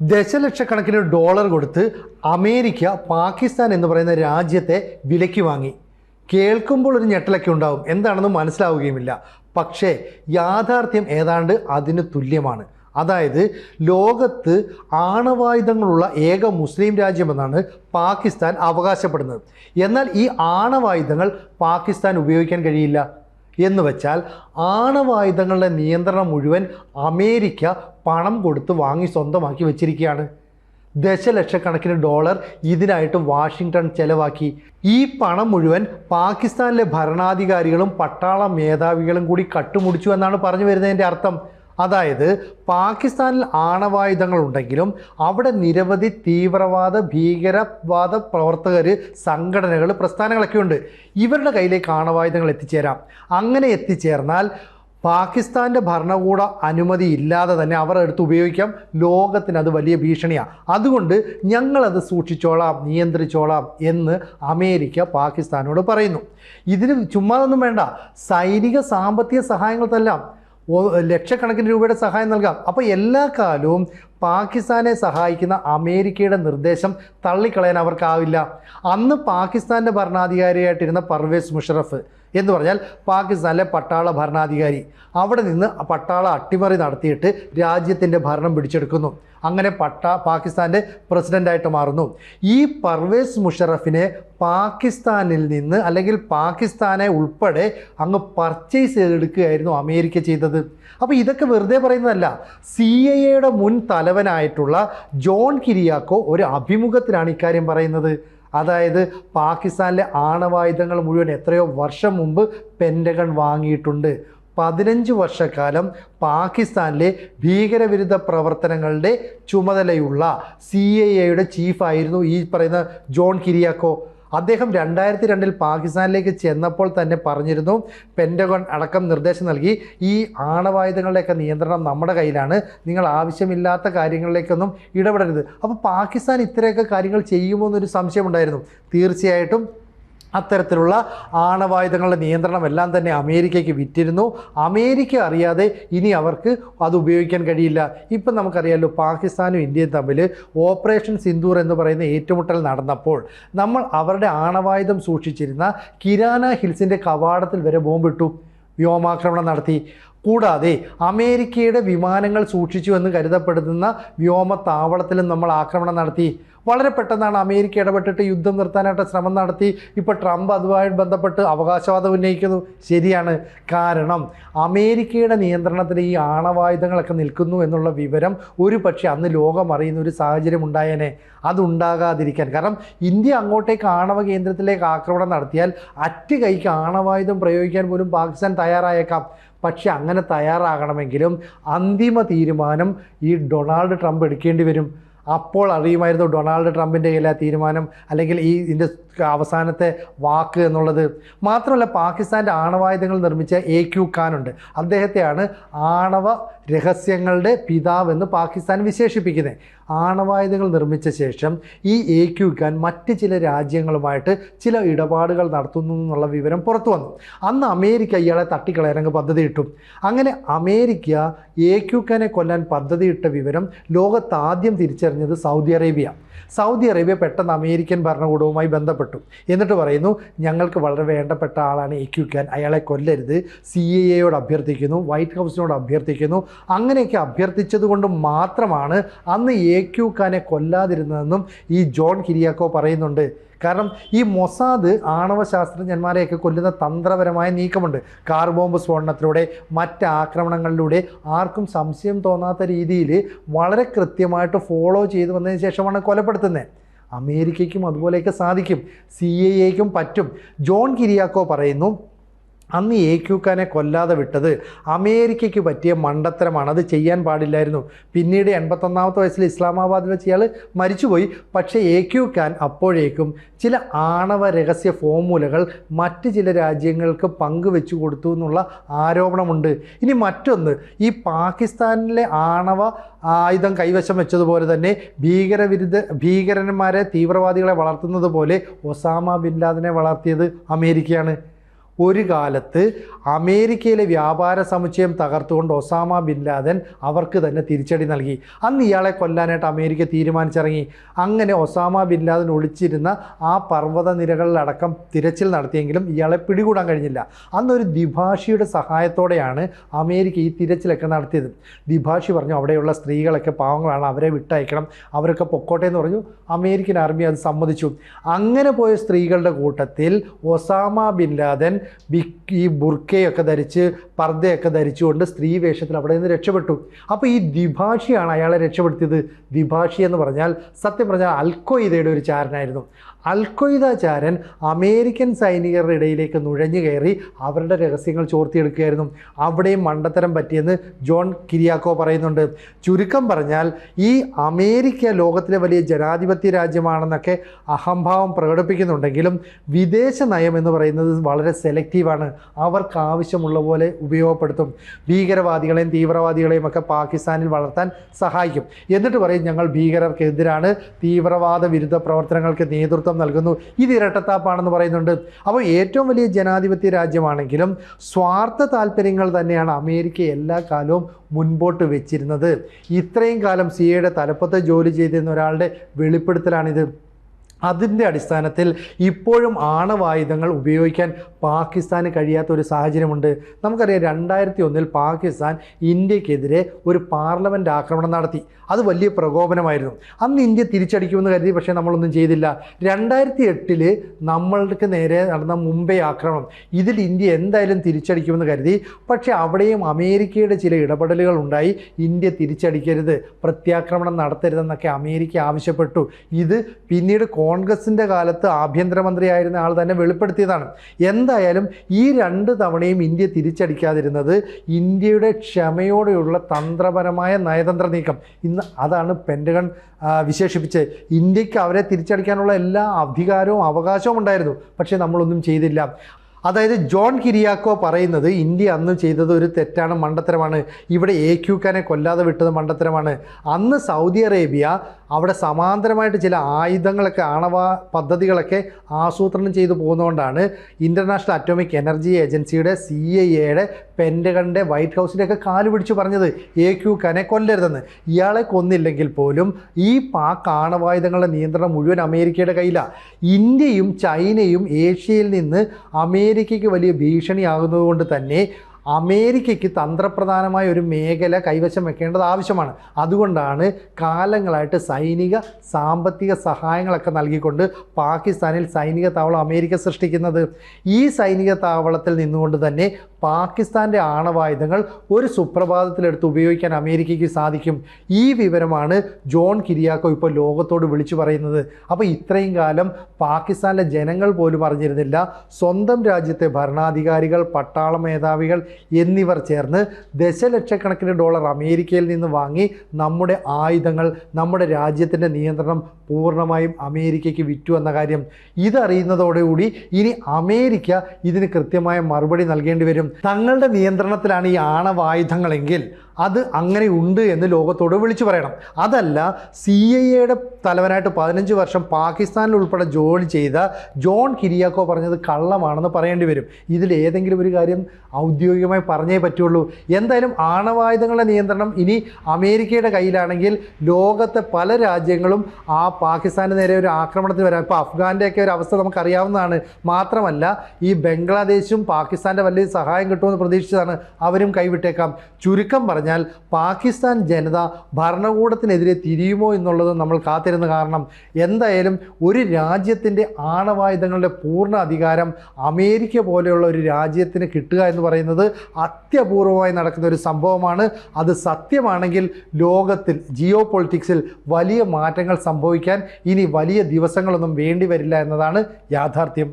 ദശലക്ഷക്കണക്കിന് ഡോളർ കൊടുത്ത് അമേരിക്ക പാകിസ്ഥാൻ എന്ന് പറയുന്ന രാജ്യത്തെ വിലയ്ക്ക് വാങ്ങി. കേൾക്കുമ്പോൾ ഒരു ഞെട്ടലൊക്കെ ഉണ്ടാവും. എന്താണെന്ന് മനസ്സിലാവുകയുമില്ല. പക്ഷേ യാഥാർത്ഥ്യം ഏതാണ്ട് അതിന് തുല്യമാണ്. അതായത് ലോകത്ത് ആണവായുധങ്ങളുള്ള ഏക മുസ്ലിം രാജ്യമെന്നാണ് പാകിസ്ഥാൻ അവകാശപ്പെടുന്നത്. എന്നാൽ ഈ ആണവായുധങ്ങൾ പാകിസ്ഥാൻ ഉപയോഗിക്കാൻ കഴിയില്ല. എന്ന് വെച്ചാൽ ആണവായുധങ്ങളുടെ നിയന്ത്രണം മുഴുവൻ അമേരിക്ക പണം കൊടുത്ത് വാങ്ങി സ്വന്തമാക്കി വെച്ചിരിക്കുകയാണ്. ദശലക്ഷക്കണക്കിന് ഡോളർ ഇതിനായിട്ട് വാഷിങ്ടൺ ചെലവാക്കി. ഈ പണം മുഴുവൻ പാകിസ്ഥാനിലെ ഭരണാധികാരികളും പട്ടാള മേധാവികളും കൂടി കട്ടുമുടിച്ചു എന്നാണ് പറഞ്ഞു വരുന്നതിന്റെ അർത്ഥം. അതായത് പാകിസ്ഥാനിൽ ആണവായുധങ്ങൾ ഉണ്ടെങ്കിലും അവിടെ നിരവധി തീവ്രവാദ ഭീകരവാദ പ്രവർത്തകർ സംഘടനകൾ പ്രസ്ഥാനങ്ങളൊക്കെ ഉണ്ട് ഇവരുടെ കയ്യിലേക്ക് ആണവായുധങ്ങൾ എത്തിച്ചേരാം. അങ്ങനെ എത്തിച്ചേർന്നാൽ പാകിസ്ഥാന്റെ ഭരണകൂട അനുമതി ഇല്ലാതെ തന്നെ അവർ എടുത്ത് ഉപയോഗിക്കാം. ലോകത്തിന് അത് വലിയ ഭീഷണിയാണ് അതുകൊണ്ട് ഞങ്ങളത് സൂക്ഷിച്ചോളാം നിയന്ത്രിച്ചോളാം എന്ന് അമേരിക്ക പാകിസ്ഥാനോട് പറയുന്നു. ഇതിന് ചുമ്മാതൊന്നും വേണ്ട. സൈനിക സാമ്പത്തിക സഹായങ്ങൾ തല്ലാം ലക്ഷക്കണക്കിന് രൂപയുടെ സഹായം നൽകാം. അപ്പോൾ എല്ലാ കാലവും പാകിസ്ഥാനെ സഹായിക്കുന്ന അമേരിക്കയുടെ നിർദ്ദേശം തള്ളിക്കളയാൻ അവർക്കാവില്ല. അന്ന് പാകിസ്ഥാന്റെ ഭരണാധികാരിയായിട്ടിരുന്ന പർവേസ് മുഷറഫ് എന്ന് പറഞ്ഞാൽ പാകിസ്ഥാനിലെ പട്ടാള ഭരണാധികാരി. അവിടെ നിന്ന് പട്ടാള അട്ടിമറി നടത്തിയിട്ട് രാജ്യത്തിന്റെ ഭരണം പിടിച്ചെടുക്കുന്നു. അങ്ങനെ പട്ട പാകിസ്ഥാന്റെ പ്രസിഡന്റായിട്ട് മാറുന്നു. ഈ പർവേസ് മുഷറഫിനെ പാകിസ്ഥാനിൽ നിന്ന് അല്ലെങ്കിൽ പാകിസ്ഥാനെ ഉൾപ്പെടെ അങ്ങ് പർച്ചേസ് ചെയ്തെടുക്കുകയായിരുന്നു അമേരിക്ക ചെയ്തത്. അപ്പോൾ ഇതൊക്കെ വെറുതെ പറയുന്നതല്ല. സി ഐ എയുടെ മുൻ തലവനായിട്ടുള്ള ജോൺ കിരിയാക്കോ ഒരു അഭിമുഖത്തിലാണ് ഇക്കാര്യം പറയുന്നത്. അതായത് പാകിസ്ഥാനിലെ ആണവായുധങ്ങൾ മുഴുവൻ എത്രയോ വർഷം മുമ്പ് പെന്റഗൺ വാങ്ങിയിട്ടുണ്ട്. പതിനഞ്ച് വർഷക്കാലം പാകിസ്ഥാനിലെ ഭീകരവിരുദ്ധ പ്രവർത്തനങ്ങളുടെ ചുമതലയുള്ള സി ഐ എയുടെ ചീഫായിരുന്നു ഈ പറയുന്ന ജോൺ കിരിയാക്കോ. അദ്ദേഹം രണ്ടായിരത്തി രണ്ടിൽ പാകിസ്ഥാനിലേക്ക് ചെന്നപ്പോൾ തന്നെ പറഞ്ഞിരുന്നു പെന്റഗൺ അടക്കം നിർദ്ദേശം നൽകി. ഈ ആണവായുധങ്ങളുടെയൊക്കെ നിയന്ത്രണം നമ്മുടെ കയ്യിലാണ്. നിങ്ങൾ ആവശ്യമില്ലാത്ത കാര്യങ്ങളിലേക്കൊന്നും ഇടപെടരുത്. അപ്പോൾ പാകിസ്ഥാൻ ഇത്രയൊക്കെ കാര്യങ്ങൾ ചെയ്യുമോ എന്നൊരു സംശയമുണ്ടായിരുന്നു. തീർച്ചയായിട്ടും അത്തരത്തിലുള്ള ആണവായുധങ്ങളുടെ നിയന്ത്രണം എല്ലാം തന്നെ അമേരിക്കയ്ക്ക് വിറ്റിരുന്നു. അമേരിക്ക അറിയാതെ ഇനി അവർക്ക് അത് ഉപയോഗിക്കാൻ കഴിയില്ല. ഇപ്പം നമുക്കറിയാമല്ലോ പാകിസ്ഥാനും ഇന്ത്യയും തമ്മിൽ ഓപ്പറേഷൻ സിന്ദൂർ എന്ന് പറയുന്ന ഏറ്റുമുട്ടൽ നടന്നപ്പോൾ നമ്മൾ അവരുടെ ആണവായുധം സൂക്ഷിച്ചിരുന്ന കിരാന ഹിൽസിന്റെ കവാടത്തിൽ വരെ ബോംബിട്ടു. വ്യോമാക്രമണം നടത്തി. കൂടാതെ അമേരിക്കയുടെ വിമാനങ്ങൾ സൂക്ഷിച്ചു എന്ന് കരുതപ്പെടുന്ന വ്യോമത്താവളത്തിലും നമ്മൾ ആക്രമണം നടത്തി. വളരെ പെട്ടെന്നാണ് അമേരിക്ക ഇടപെട്ടിട്ട് യുദ്ധം നിർത്താനായിട്ട് ശ്രമം നടത്തി. ഇപ്പോൾ ട്രംപ് അതുമായി ബന്ധപ്പെട്ട് അവകാശവാദം ഉന്നയിക്കുന്നു. ശരിയാണ്. കാരണം അമേരിക്കയുടെ നിയന്ത്രണത്തിൽ ഈ ആണവായുധങ്ങളൊക്കെ നിൽക്കുന്നു എന്നുള്ള വിവരം ഒരു പക്ഷേ അന്ന് ലോകം അറിയുന്ന ഒരു സാഹചര്യം ഉണ്ടായേനെ. അതുണ്ടാകാതിരിക്കാൻ. കാരണം ഇന്ത്യ അങ്ങോട്ടേക്ക് ആണവ കേന്ദ്രത്തിലേക്ക് ആക്രമണം നടത്തിയാൽ അറ്റ് കൈക്ക് ആണവായുധം പ്രയോഗിക്കാൻ പോലും പാകിസ്ഥാൻ തയ്യാറായേക്കാം. പക്ഷെ അങ്ങനെ തയ്യാറാകണമെങ്കിലും അന്തിമ തീരുമാനം ഈ ഡൊണാൾഡ് ട്രംപ് എടുക്കേണ്ടി വരും. അപ്പോൾ അറിയുമായിരുന്നു ഡൊണാൾഡ് ട്രംപിന്റെ കയ്യിലെ തീരുമാനം അല്ലെങ്കിൽ ഈ ഇതിന്റെ അവസാനത്തെ വാക്ക് എന്നുള്ളത്. മാത്രമല്ല പാകിസ്ഥാന്റെ ആണവായുധങ്ങൾ നിർമ്മിച്ച എ ക്യു ഖാനുണ്ട് അദ്ദേഹത്തെയാണ് ആണവ രഹസ്യങ്ങളുടെ പിതാവ് എന്ന് പാകിസ്ഥാൻ വിശേഷിപ്പിക്കുന്നത്. ആണവായുധങ്ങൾ നിർമ്മിച്ച ശേഷം ഈ എ ക്യു ഖാൻ മറ്റ് ചില രാജ്യങ്ങളുമായിട്ട് ചില ഇടപാടുകൾ നടത്തുന്നു എന്നുള്ള വിവരം പുറത്തു വന്നു. അന്ന് അമേരിക്ക ഇയാളെ തട്ടിക്കളയാനങ്ങ് പദ്ധതിയിട്ടു. അങ്ങനെ അമേരിക്ക എ ക്യു ഖാനെ കൊല്ലാൻ പദ്ധതിയിട്ട വിവരം ലോകത്താദ്യം തിരിച്ചറിഞ്ഞത് സൗദി അറേബ്യ. സൗദി അറേബ്യ പെട്ടെന്ന് അമേരിക്കൻ ഭരണകൂടവുമായി ബന്ധപ്പെട്ടു. എന്നിട്ട് പറയുന്നു ഞങ്ങൾക്ക് വളരെ വേണ്ടപ്പെട്ട ആളാണ് എ ക്യു ഖാൻ. അയാളെ കൊല്ലരുത്. സി എ എയോട് അഭ്യർത്ഥിക്കുന്നു. വൈറ്റ് ഹൗസിനോട് അഭ്യർത്ഥിക്കുന്നു. അങ്ങനെയൊക്കെ അഭ്യർത്ഥിച്ചത് കൊണ്ട് മാത്രമാണ് അന്ന് എ ക്യു ഖാനെ കൊല്ലാതിരുന്നതെന്നും ഈ ജോൺ കിരിയാക്കോ പറയുന്നുണ്ട്. കാരണം ഈ മൊസാദ് ആണവ ശാസ്ത്രജ്ഞന്മാരെയൊക്കെ കൊല്ലുന്ന തന്ത്രപരമായ നീക്കമുണ്ട്. കാർ ബോംബ് സ്ഫോടനത്തിലൂടെ മറ്റ് ആക്രമണങ്ങളിലൂടെ ആർക്കും സംശയം തോന്നാത്ത രീതിയിൽ വളരെ കൃത്യമായിട്ട് ഫോളോ ചെയ്തു വന്നതിന് ശേഷമാണ് കൊലപ്പെടുത്തുന്നത്. അമേരിക്കയ്ക്കും അതുപോലെയൊക്കെ സാധിക്കും. സി ഐ എക്കും പറ്റും. ജോൺ കിരിയാക്കോ പറയുന്നു അന്ന് എ ക്യൂക്കാനെ കൊല്ലാതെ വിട്ടത് അമേരിക്കയ്ക്ക് പറ്റിയ മണ്ടത്തരമാണ്. അത് ചെയ്യാൻ പാടില്ലായിരുന്നു. പിന്നീട് എൺപത്തൊന്നാമത്തെ വയസ്സിൽ ഇസ്ലാമാബാദിൽ വെച്ച് ഇയാൾ മരിച്ചുപോയി. പക്ഷേ എ ക്യൂക്കാൻ അപ്പോഴേക്കും ചില ആണവ രഹസ്യ ഫോർമുലകൾ മറ്റ് ചില രാജ്യങ്ങൾക്ക് പങ്കുവെച്ചു കൊടുത്തു എന്നുള്ള ആരോപണമുണ്ട്. ഇനി മറ്റൊന്ന് ഈ പാകിസ്ഥാനിലെ ആണവ ആയുധം കൈവശം വെച്ചതുപോലെ തന്നെ ഭീകരവിരുദ്ധ ഭീകരന്മാരെ തീവ്രവാദികളെ വളർത്തുന്നത് പോലെ ഒസാമ ബിൻ ലാദനെ വളർത്തിയത് അമേരിക്കയാണ്. ഒരു കാലത്ത് അമേരിക്കയിലെ വ്യാപാര സമുച്ചയം തകർത്തുകൊണ്ട് ഒസാമ ബിൻ ലാദൻ അവർക്ക് തന്നെ തിരിച്ചടി നൽകി. അന്ന് ഇയാളെ കൊല്ലാനായിട്ട് അമേരിക്ക തീരുമാനിച്ചിറങ്ങി. അങ്ങനെ ഒസാമ ബിൻ ലാദൻ ഒളിച്ചിരുന്ന ആ പർവത നിരകളിലടക്കം തിരച്ചിൽ നടത്തിയെങ്കിലും ഇയാളെ പിടികൂടാൻ കഴിഞ്ഞില്ല. അന്നൊരു ദ്വിഭാഷിയുടെ സഹായത്തോടെയാണ് അമേരിക്ക ഈ തിരച്ചിലൊക്കെ നടത്തിയത്. ദ്വിഭാഷി പറഞ്ഞു അവിടെയുള്ള സ്ത്രീകളൊക്കെ പാവങ്ങളാണ് അവരെ വിട്ടയക്കണം. അവരൊക്കെ പൊക്കോട്ടെ എന്ന് പറഞ്ഞു. അമേരിക്കൻ ആർമി അത് സമ്മതിച്ചു. അങ്ങനെ പോയ സ്ത്രീകളുടെ കൂട്ടത്തിൽ ഒസാമ ബിൻ ലാദൻ ഈ ബുർക്കയൊക്കെ ധരിച്ച് പർദ്ദയൊക്കെ ധരിച്ചുകൊണ്ട് സ്ത്രീ വേഷത്തിൽ അവിടെ നിന്ന് രക്ഷപ്പെട്ടു. അപ്പോൾ ഈ ദ്വിഭാഷിയാണ് അയാളെ രക്ഷപ്പെടുത്തിയത്. ദ്വിഭാഷി എന്ന് പറഞ്ഞാൽ സത്യം പറഞ്ഞാൽ അൽക്കോയിതയുടെ ഒരു ചാരനായിരുന്നു. അൽക്കൊയ്ദ ചാരൻ അമേരിക്കൻ സൈനികരുടെ ഇടയിലേക്ക് നുഴഞ്ഞു കയറി അവരുടെ രഹസ്യങ്ങൾ ചോർത്തിയെടുക്കുകയായിരുന്നു. അവിടെയും മണ്ടത്തരം പറ്റിയെന്ന് ജോൺ കിരിയാക്കോ പറയുന്നുണ്ട്. ചുരുക്കം പറഞ്ഞാൽ ഈ അമേരിക്ക ലോകത്തിലെ വലിയ ജനാധിപത്യ രാജ്യമാണെന്നൊക്കെ അഹംഭാവം പ്രകടിപ്പിക്കുന്നുണ്ടെങ്കിലും വിദേശ നയം എന്ന് പറയുന്നത് വളരെ സെലക്റ്റീവാണ്. അവർക്ക് ആവശ്യമുള്ള പോലെ ഉപയോഗപ്പെടുത്തും. ഭീകരവാദികളെയും തീവ്രവാദികളെയും ഒക്കെ പാകിസ്ഥാനിൽ വളർത്താൻ സഹായിക്കും. എന്നിട്ട് പറയും ഞങ്ങൾ ഭീകരർക്കെതിരാണ് തീവ്രവാദ വിരുദ്ധ പ്രവർത്തനങ്ങൾക്ക് നേതൃത്വം നൽകുന്നു. ഇത് ഇരട്ടത്താപ്പാണെന്ന് പറയുന്നുണ്ട്. അപ്പോൾ ഏറ്റവും വലിയ ജനാധിപത്യ രാജ്യമാണെങ്കിലും സ്വാർത്ഥ താല്പര്യങ്ങൾ തന്നെയാണ് അമേരിക്ക എല്ലാ കാലവും മുൻപോട്ട് വെച്ചിരുന്നത്. ഇത്രയും കാലം സി എയുടെ തലപ്പത്ത് ജോലി ചെയ്തിരുന്ന ഒരാളുടെ വെളിപ്പെടുത്തലാണിത്. അതിന്റെ അടിസ്ഥാനത്തിൽ ഇപ്പോഴും ആണവായുധങ്ങൾ ഉപയോഗിക്കാൻ പാകിസ്ഥാന് കഴിയാത്ത ഒരു സാഹചര്യമുണ്ട്. നമുക്കറിയാം രണ്ടായിരത്തി ഒന്നിൽ പാകിസ്ഥാൻ ഇന്ത്യക്കെതിരെ ഒരു പാർലമെന്റ് ആക്രമണം നടത്തി. അത് വലിയ പ്രകോപനമായിരുന്നു. അന്ന് ഇന്ത്യ തിരിച്ചടിക്കുമെന്ന് കരുതി പക്ഷേ നമ്മളൊന്നും ചെയ്തില്ല. രണ്ടായിരത്തി എട്ടിൽ നമ്മൾക്ക് നേരെ നടന്ന മുംബൈ ആക്രമണം. ഇതിൽ ഇന്ത്യ എന്തായാലും തിരിച്ചടിക്കുമെന്ന് കരുതി. പക്ഷേ അവിടെയും അമേരിക്കയുടെ ചില ഇടപെടലുകൾ ഉണ്ടായി. ഇന്ത്യ തിരിച്ചടിക്കരുത് പ്രത്യാക്രമണം നടത്തരുതെന്നൊക്കെ അമേരിക്ക ആവശ്യപ്പെട്ടു. ഇത് പിന്നീട് കോൺഗ്രസിന്റെ കാലത്ത് ആഭ്യന്തരമന്ത്രിയായിരുന്ന ആൾ തന്നെ വെളിപ്പെടുത്തിയതാണ്. എന്തായാലും ഈ രണ്ട് തവണയും ഇന്ത്യ തിരിച്ചടിക്കാതിരുന്നത് ഇന്ത്യയുടെ ക്ഷമയോടെയുള്ള തന്ത്രപരമായ നയതന്ത്ര നീക്കം. ഇന്ന് അതാണ് പെന്റഗൺ വിശേഷിപ്പിച്ച് ഇന്ത്യയ്ക്ക് അവരെ തിരിച്ചടിക്കാനുള്ള എല്ലാ അധികാരവും അവകാശവും ഉണ്ടായിരുന്നു. പക്ഷേ നമ്മളൊന്നും ചെയ്തില്ല. അതായത് ജോൺ കിരിയാക്കോ പറയുന്നത് ഇന്ത്യ അന്ന് ചെയ്തത് ഒരു തെറ്റാണ് മണ്ടത്തരമാണ്. ഇവിടെ എ ക്യു ഖാനെ കൊല്ലാതെ വിട്ടത് മണ്ടത്തരമാണ്. അന്ന് സൗദി അറേബ്യ അവിടെ സമാന്തരമായിട്ട് ചില ആയുധങ്ങളൊക്കെ ആണവ പദ്ധതികളൊക്കെ ആസൂത്രണം ചെയ്തു പോകുന്നതുകൊണ്ടാണ് ഇന്റർനാഷണൽ അറ്റോമിക് എനർജി ഏജൻസിയുടെ സി ഐ എയുടെ പെൻഡഗണിന്റെ വൈറ്റ് ഹൗസിന്റെയൊക്കെ കാൽ പിടിച്ച് പറഞ്ഞത്. എ ക്യു കനെ കൊല്ലരുതെന്ന്. ഇയാളെ കൊന്നില്ലെങ്കിൽ പോലും ഈ പാക് ആണവായുധങ്ങളുടെ നിയന്ത്രണം മുഴുവൻ അമേരിക്കയുടെ കയ്യിലാണ് ഇന്ത്യയും ചൈനയും ഏഷ്യയിൽ നിന്ന് അമേരിക്കയ്ക്ക് വലിയ ഭീഷണിയാകുന്നതുകൊണ്ട് തന്നെ അമേരിക്കയ്ക്ക് തന്ത്രപ്രധാനമായ ഒരു മേഖല കൈവശം വെക്കേണ്ടത് ആവശ്യമാണ്. അതുകൊണ്ടാണ് കാലങ്ങളായിട്ട് സൈനിക സാമ്പത്തിക സഹായങ്ങളൊക്കെ നൽകിക്കൊണ്ട് പാകിസ്ഥാനിൽ സൈനിക താവളം അമേരിക്ക സൃഷ്ടിക്കുന്നത്. ഈ സൈനിക താവളത്തിൽ നിന്നുകൊണ്ട് തന്നെ പാകിസ്ഥാന്റെ ആണവായുധങ്ങൾ ഒരു സുപ്രഭാതത്തിലെടുത്ത് ഉപയോഗിക്കാൻ അമേരിക്കയ്ക്ക് സാധിക്കും. ഈ വിവരമാണ് ജോൺ കിരിയാക്കോ ഇപ്പോൾ ലോകത്തോട് വിളിച്ചു പറയുന്നത്. അപ്പോൾ ഇത്രയും കാലം പാകിസ്ഥാനിലെ ജനങ്ങൾ പോലും അറിഞ്ഞിരുന്നില്ല. സ്വന്തം രാജ്യത്തെ ഭരണാധികാരികൾ പട്ടാള മേധാവികൾ എന്നിവർ ചേർന്ന് ദശലക്ഷക്കണക്കിന് ഡോളർ അമേരിക്കയിൽ നിന്ന് വാങ്ങി നമ്മുടെ ആയുധങ്ങൾ നമ്മുടെ രാജ്യത്തിന്റെ നിയന്ത്രണം പൂർണമായും അമേരിക്കയ്ക്ക് വിറ്റു എന്ന കാര്യം. ഇതറിയുന്നതോടുകൂടി ഇനി അമേരിക്ക ഇതിന് കൃത്യമായ മറുപടി നൽകേണ്ടി വരും. തങ്ങളുടെ നിയന്ത്രണത്തിലാണ് ഈ ആണവായുധങ്ങളെങ്കിൽ അത് അങ്ങനെ ഉണ്ട് എന്ന് ലോകത്തോട് വിളിച്ചു പറയണം. അതല്ല സി ഐ എയുടെ തലവനായിട്ട് പതിനഞ്ച് വർഷം പാകിസ്ഥാനിൽ ഉൾപ്പെടെ ജോലി ചെയ്ത ജോൺ കിരിയാക്കോ പറഞ്ഞത് കള്ളമാണെന്ന് പറയേണ്ടി വരും. ഇതിൽ ഏതെങ്കിലും ഒരു കാര്യം ഔദ്യോഗികമായി പറഞ്ഞേ പറ്റുള്ളൂ. എന്തായാലും ആണവായുധങ്ങളുടെ നിയന്ത്രണം ഇനി അമേരിക്കയുടെ കയ്യിലാണെങ്കിൽ ലോകത്തെ പല രാജ്യങ്ങളും ആ പാകിസ്ഥാന് നേരെ ഒരു ആക്രമണത്തിന് വരാം. ഇപ്പോൾ അഫ്ഗാന്റെയൊക്കെ ഒരു അവസ്ഥ നമുക്കറിയാവുന്നതാണ്. മാത്രമല്ല ഈ ബംഗ്ലാദേശും പാകിസ്ഥാന്റെ വലിയ സഹായം കിട്ടുമെന്ന് പ്രതീക്ഷിച്ചതാണ് അവരും കൈവിട്ടേക്കാം. ചുരുക്കം പറഞ്ഞാൽ പാകിസ്ഥാൻ ജനത ഭരണകൂടത്തിനെതിരെ തിരിയുമോ എന്നുള്ളത് നമ്മൾ കാത്തിരുന്ന് കാരണം എന്തായാലും ഒരു രാജ്യത്തിന്റെ ആണവായുധങ്ങളുടെ പൂർണ അധികാരം അമേരിക്ക പോലെയുള്ള ഒരു രാജ്യത്തിന് കിട്ടുക എന്ന് പറയുന്നത് അത്യപൂർവമായി നടക്കുന്ന ഒരു സംഭവമാണ്. അത് സത്യമാണെങ്കിൽ ലോകത്തിൽ ജിയോ പൊളിറ്റിക്സിൽ വലിയ മാറ്റങ്ങൾ സംഭവിക്കാൻ ഇനി വലിയ ദിവസങ്ങളൊന്നും വേണ്ടി വരില്ല എന്നതാണ് യാഥാർത്ഥ്യം.